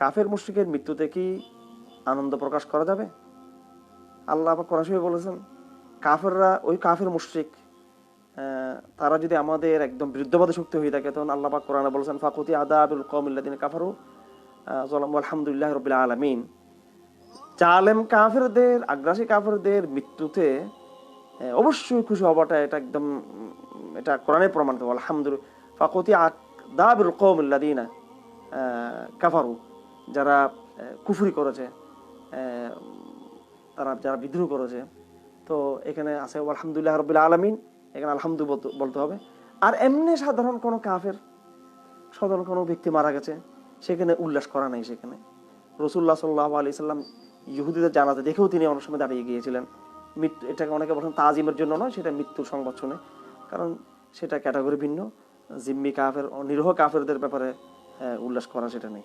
কাফের মুশ্রিকের মৃত্যুতে কি আনন্দ প্রকাশ করা যাবে? আল্লাহ আবার শরীফে বলেছেন, কাফেররা, ওই কাফের মুশ্রিক তারা যদি আমাদের একদম বিরুদ্ধবাদী শক্তি হয়ে থাকে, তখন আল্লাহ পাক কোরআনে বলেছেন, ফাকুতি আদাবুল কৌমিল্লাদিন কাফারু জলাম আলহামদুলিল্লাহ রবিল আলমিন। জালেম কাফেরদের, আগ্রাসী কাফেরদের মৃত্যুতে অবশ্যই খুশি হওয়াটা এটা একদম, এটা কোরআনে প্রমাণিত। আলহামদুলিল্লাহ, ফাকুতি দাবিল কৌমিল্লাদিনা কাফারু। যারা কুফুরি করেছে তারা যারা বিদ্রোহ করেছে, তো এখানে আছে আলহামদুলিল্লাহ রবিল আলমিন এখানে আলহামদু বলতে- হবে। আর এমনি সাধারণ কোনো কাফের, সাধারণ কোনো ব্যক্তি মারা গেছে, সেখানে উল্লাস করা নাই সেখানে। রসুল্লাহ সাল্লাহ আলি সাল্লাম ইহুদিদের জানাতে দেখেও তিনি অনেক সময় দাঁড়িয়ে গিয়েছিলেন। মৃত্যু এটাকে অনেকে বলেন তাজিমের জন্য নয়, সেটা মৃত্যুর সংবাদ শুনে কারণ সেটা ক্যাটাগরি ভিন্ন। জিম্মি কাফের নিরহ কাফেরদের ব্যাপারে উল্লাস করা সেটা নেই।